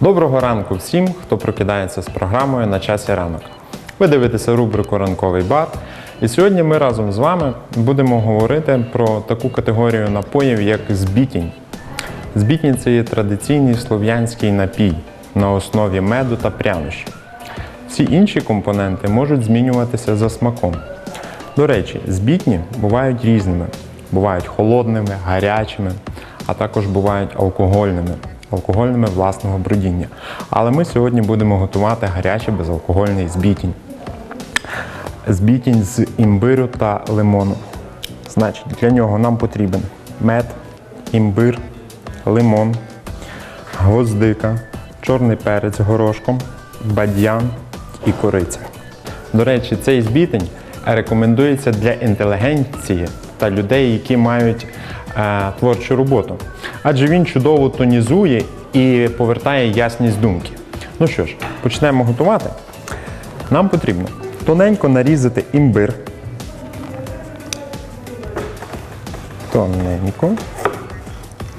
Доброго ранку всім, хто прокидається з програмою на часі ранок. Ви дивитеся рубрику Ранковий бар. І сьогодні ми разом з вами будемо говорити про таку категорію напоїв, як збітінь. Збітінь це є традиційний слов'янський напій на основі меду та прянощів. Всі інші компоненти можуть змінюватися за смаком. До речі, збітні бувають різними. Бувають холодними, гарячими, а також бувають алкогольними, алкогольними власного бродіння. Але ми сьогодні будемо готувати гарячий безалкогольний збітінь. Збітінь з імбиру та лимону. Значить, для нього нам потрібен мед, імбир, лимон, гвоздика, чорний перець горошком, бадьян і кориця. До речі, цей збітень рекомендується для інтелігенції та людей, які мають творчу роботу. Адже він чудово тонізує і повертає ясність думки. Ну що ж, почнемо готувати. Нам потрібно тоненько нарізати імбир. Тоненько.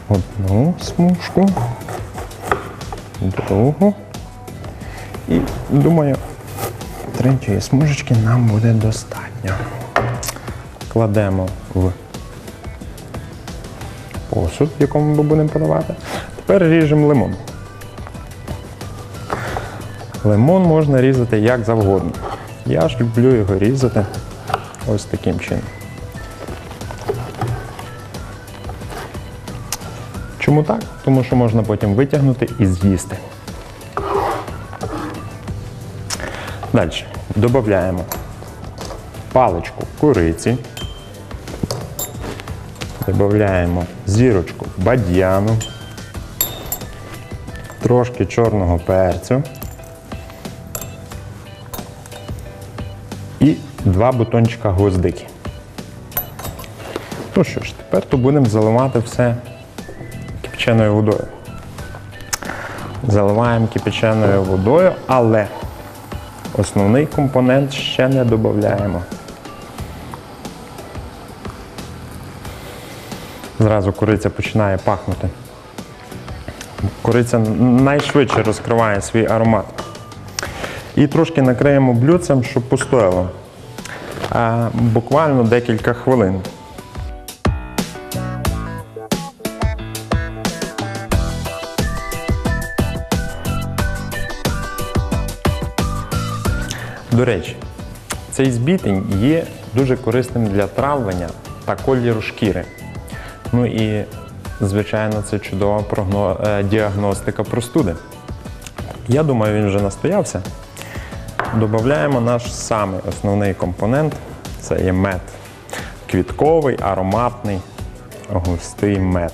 Одну смужку, другу. І думаю, третьої смужечки нам буде достатньо. Кладемо в посуд, в якому ми будемо подавати. Тепер ріжемо лимон. Лимон можна різати як завгодно. Я ж люблю його різати ось таким чином. Чому так? Тому що можна потім витягнути і з'їсти. Далі додаємо паличку куриці, додаємо зірочку бадьяну, трошки чорного перцю і два бутончика гвоздики. Ну що ж, тепер то будемо заливати все кипяченою водою. Заливаємо кипяченою водою, але Основний компонент ще не додаємо. Зразу куриця починає пахнути. Куриця найшвидше розкриває свій аромат. І трошки накриємо блюдцем, щоб постояло. Буквально декілька хвилин. До речі, цей збітень є дуже корисним для травлення та кольору шкіри. Ну і, звичайно, це чудова е, діагностика простуди. Я думаю, він вже настоявся. Додаємо наш самий основний компонент це є мед. Квітковий, ароматний, густий мед.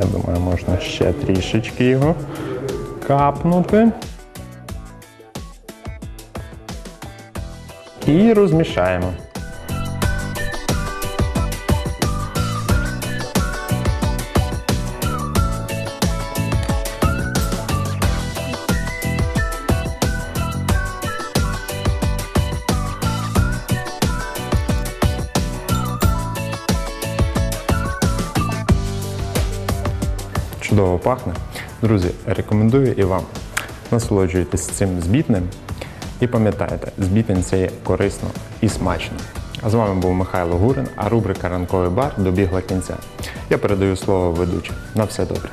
Я думаю, можна ще трішечки його капнути. І розмішаємо. Чудово пахне. Друзі, рекомендую і вам. Насолоджуйтесь цим збітним. І пам'ятайте, з є корисно і смачно. А з вами був Михайло Гурин, а рубрика Ранковий бар добігла кінця. Я передаю слово ведучим. На все добре.